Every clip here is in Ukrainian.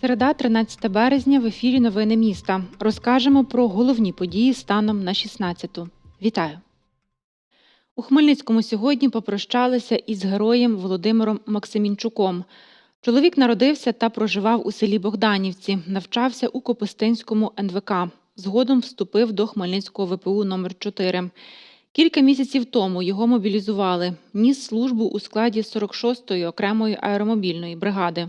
Середа, 13 березня, в ефірі Новини міста. Розкажемо про головні події станом на 16-ту. Вітаю! У Хмельницькому сьогодні попрощалися із героєм Володимиром Максимінчуком. Чоловік народився та проживав у селі Богданівці, навчався у Копистинському НВК. Згодом вступив до Хмельницького ВПУ номер 4 Кілька місяців тому його мобілізували. Ніс службу у складі 46-ї окремої аеромобільної бригади.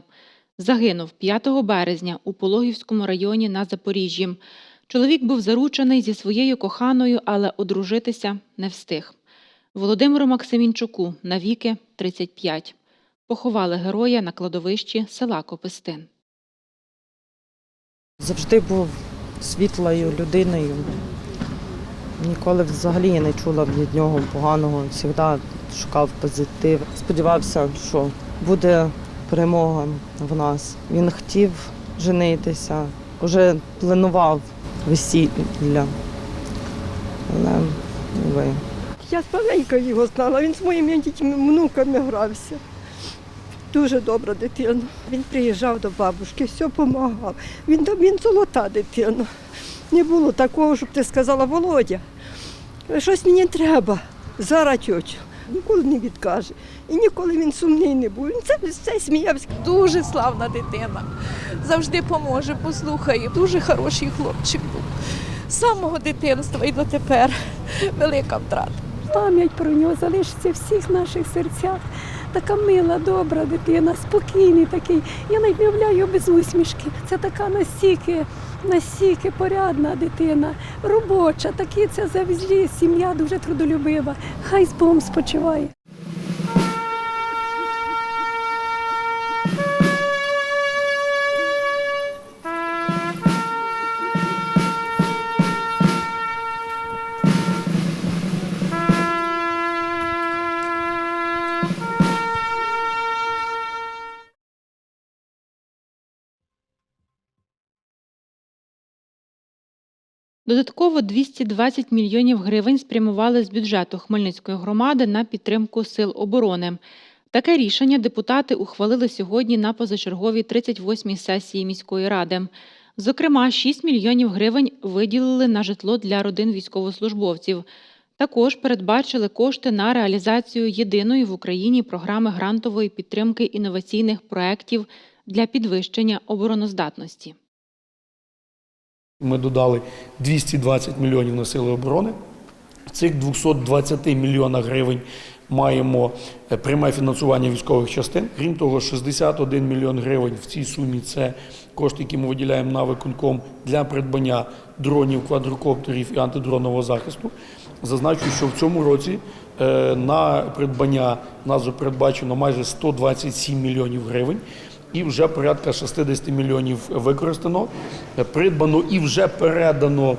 Загинув 5 березня у Пологівському районі на Запоріжжі. Чоловік був заручений зі своєю коханою, але одружитися не встиг. Володимиру Максимінчуку навіки 35. Поховали героя на кладовищі села Копистин. Завжди був світлою людиною. Ніколи взагалі я не чула від нього поганого. Завжди шукав позитив. Сподівався, що буде перемога в нас. Він хотів женитися, вже планував весілля. Але ви. Я маленька його знала, він з моїми дітьми, внуками грався. Дуже добра дитина. Він приїжджав до бабушки, все допомагав. Він, він золота дитина. Не було такого, щоб ти сказала, Володя, щось мені треба, зараз тьотю. Ніколи не відкаже. І ніколи він сумний не був. Він це все сміявся. Дуже славна дитина. Завжди поможе, послухає. Дуже хороший хлопчик був. З самого дитинства і дотепер велика втрата. Пам'ять про нього залишиться в всіх наших серцях. Така мила, добра дитина, спокійний такий. Я навіть не являю без усмішки. Це така настільки, настільки порядна дитина, робоча, такі це завжди сім'я дуже трудолюбива. Хай з Богом спочиває. Додатково 220 мільйонів гривень спрямували з бюджету Хмельницької громади на підтримку сил оборони. Таке рішення депутати ухвалили сьогодні на позачерговій 38-й сесії міської ради. Зокрема, 6 мільйонів гривень виділили на житло для родин військовослужбовців. Також передбачили кошти на реалізацію єдиної в Україні програми грантової підтримки інноваційних проєктів для підвищення обороноздатності. Ми додали 220 мільйонів на сили оборони. Цих 220 мільйонах гривень маємо е, пряме фінансування військових частин. Крім того, 61 мільйон гривень в цій сумі це кошти, які ми виділяємо на виконком для придбання дронів, квадрокоптерів і антидронового захисту. Зазначу, що в цьому році е, на придбання нас передбачено майже 127 мільйонів гривень. І вже порядка 60 мільйонів використано, е, придбано і вже передано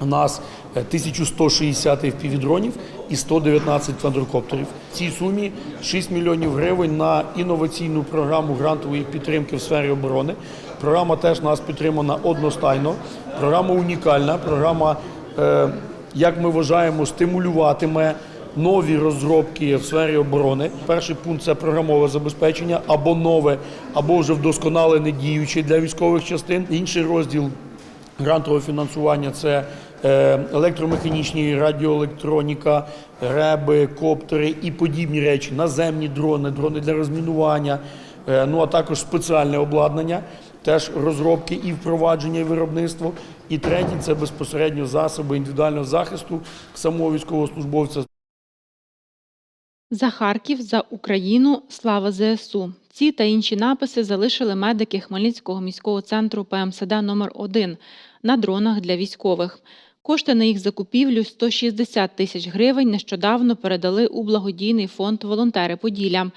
у нас е, 1160 FPV-дронів і 119 квадрокоптерів. В цій сумі 6 мільйонів гривень на інноваційну програму грантової підтримки в сфері оборони. Програма теж нас підтримана одностайно. Програма унікальна. Програма, е, як ми вважаємо, стимулюватиме нові розробки в сфері оборони. Перший пункт це програмове забезпечення або нове, або вже вдосконалене діюче для військових частин. Інший розділ грантового фінансування це е, електромеханічні радіоелектроніка, реби, коптери і подібні речі, наземні дрони, дрони для розмінування, е, ну а також спеціальне обладнання. Теж розробки і впровадження і виробництво. І третій це безпосередньо засоби індивідуального захисту самого військовослужбовця. За Харків, за Україну, слава ЗСУ. Ці та інші написи залишили медики Хмельницького міського центру ПМСД номер 1 на дронах для військових. Кошти на їх закупівлю 160 тисяч гривень нещодавно передали у благодійний фонд Волонтери Поділля.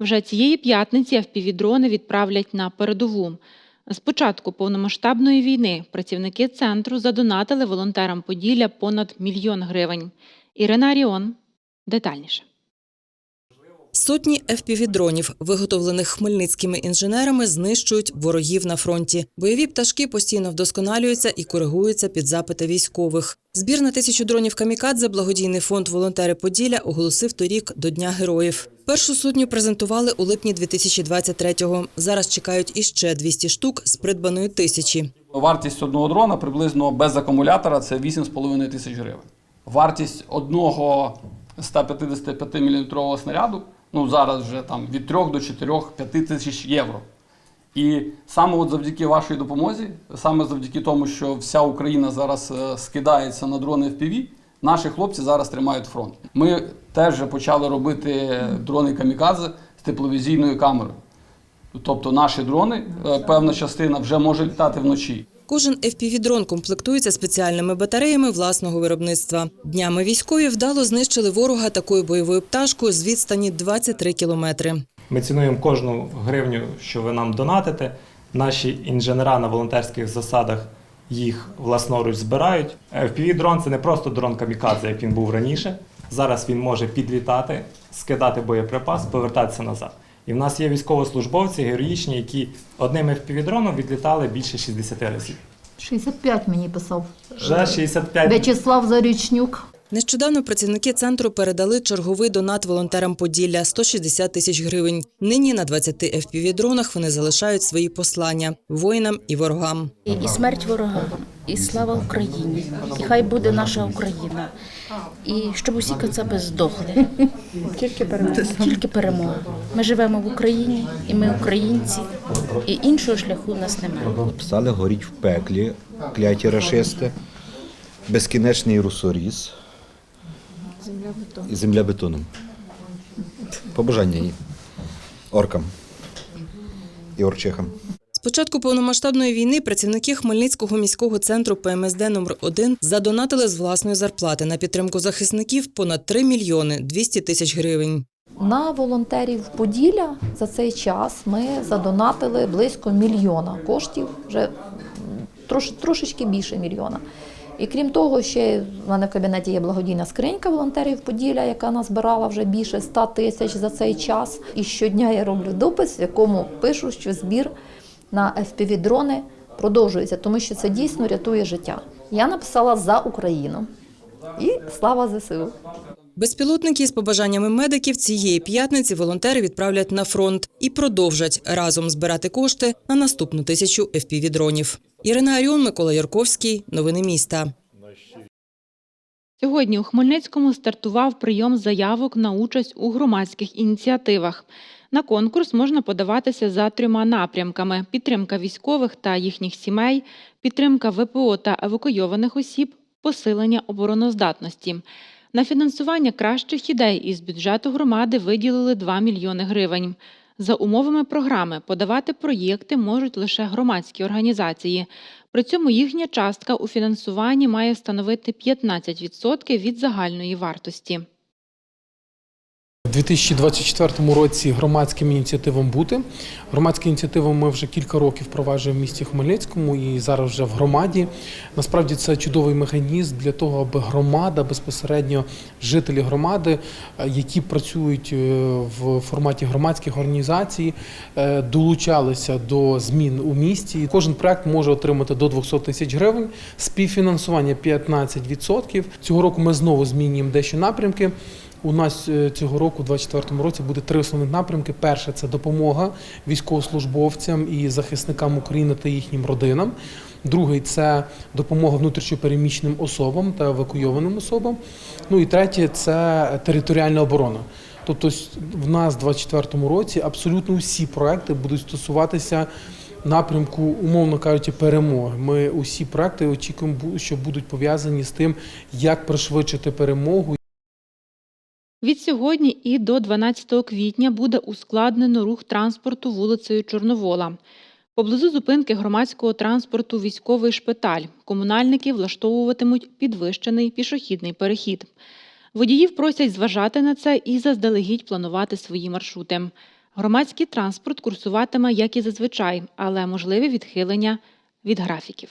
Вже цієї п'ятниці FPV-дрони відправлять на передову. З початку повномасштабної війни працівники центру задонатили волонтерам Поділля понад мільйон гривень. Ірина Аріон детальніше. Сотні FPV-дронів, виготовлених хмельницькими інженерами, знищують ворогів на фронті. Бойові пташки постійно вдосконалюються і коригуються під запити військових. Збір на тисячу дронів камікадзе благодійний фонд Волонтери Поділля оголосив торік до Дня героїв. Першу сотню презентували у липні 2023-го. Зараз чекають іще 200 штук з придбаної тисячі. Вартість одного дрона приблизно без акумулятора це 8,5 тисяч гривень. Вартість одного 155 мм снаряду ну зараз вже там від 3 до 4-5 тисяч євро. І саме от завдяки вашій допомозі, саме завдяки тому, що вся Україна зараз е, скидається на дрони FPV, наші хлопці зараз тримають фронт. Ми теж почали робити дрони камікадзе з тепловізійною камерою. Тобто наші дрони, е, певна частина вже може літати вночі. Кожен FPV-дрон комплектується спеціальними батареями власного виробництва. Днями військові вдало знищили ворога такою бойовою пташкою з відстані 23 кілометри. Ми цінуємо кожну гривню, що ви нам донатите. Наші інженера на волонтерських засадах їх власноруч збирають. FPV-дрон це не просто дрон камікадзе, як він був раніше. Зараз він може підлітати, скидати боєприпас, повертатися назад. І в нас є військовослужбовці героїчні, які одним FPV-дроном відлітали більше 60 разів. 65 мені писав Вже 65 В'ячеслав Зарічнюк. Нещодавно працівники центру передали черговий донат волонтерам Поділля – 160 тисяч гривень. Нині на 20 FPV-дронах вони залишають свої послання воїнам і ворогам. І смерть ворогам, і слава Україні, і хай буде наша Україна. І щоб усі кацапи здохли. Тільки перемога. Тільки перемога. Ми живемо в Україні, і ми українці, і іншого шляху у нас немає. Писали горіть в пеклі, кляті рашисти, безкінечний русоріз і земля бетоном. Побажання їй. оркам і орчихам. З початку повномасштабної війни працівники Хмельницького міського центру ПМСД номер 1 задонатили з власної зарплати на підтримку захисників понад 3 мільйони 200 тисяч гривень. На волонтерів Поділля за цей час ми задонатили близько мільйона коштів, вже трошечки більше мільйона. І крім того, ще в мене в кабінеті є благодійна скринька волонтерів Поділля, яка назбирала вже більше 100 тисяч за цей час. І щодня я роблю допис, в якому пишу, що збір на FPV-дрони продовжується, тому що це дійсно рятує життя. Я написала за Україну і слава ЗСУ. Безпілотники з побажаннями медиків цієї п'ятниці волонтери відправлять на фронт і продовжать разом збирати кошти на наступну тисячу FPV-дронів. Ірина Аріон, Микола Ярковський. Новини міста. Сьогодні у Хмельницькому стартував прийом заявок на участь у громадських ініціативах. На конкурс можна подаватися за трьома напрямками: підтримка військових та їхніх сімей, підтримка ВПО та евакуйованих осіб, посилення обороноздатності. На фінансування кращих ідей із бюджету громади виділили 2 мільйони гривень. За умовами програми подавати проєкти можуть лише громадські організації. При цьому їхня частка у фінансуванні має становити 15% від загальної вартості. У 2024 році громадським ініціативам бути. Громадські ініціативи ми вже кілька років впроваджуємо в місті Хмельницькому і зараз вже в громаді. Насправді це чудовий механізм для того, аби громада безпосередньо жителі громади, е, які працюють е, в форматі громадських організацій, е, долучалися до змін у місті. Кожен проект може отримати до 200 тисяч гривень. Співфінансування 15%. Цього року ми знову змінюємо дещо напрямки. У нас е, цього року, у 2024 році, буде три основні напрямки. Перше це допомога військовослужбовцям і захисникам України та їхнім родинам. Другий це допомога внутрішньопереміщеним особам та евакуйованим особам. Ну і третє це територіальна оборона. Тобто в нас у 2024 році абсолютно всі проекти будуть стосуватися напрямку, умовно кажучи, перемоги. Ми усі проекти очікуємо, що будуть пов'язані з тим, як пришвидшити перемогу. Від сьогодні і до 12 квітня буде ускладнено рух транспорту вулицею Чорновола. Поблизу зупинки громадського транспорту військовий шпиталь. Комунальники влаштовуватимуть підвищений пішохідний перехід. Водіїв просять зважати на це і заздалегідь планувати свої маршрути. Громадський транспорт курсуватиме, як і зазвичай, але можливі відхилення від графіків.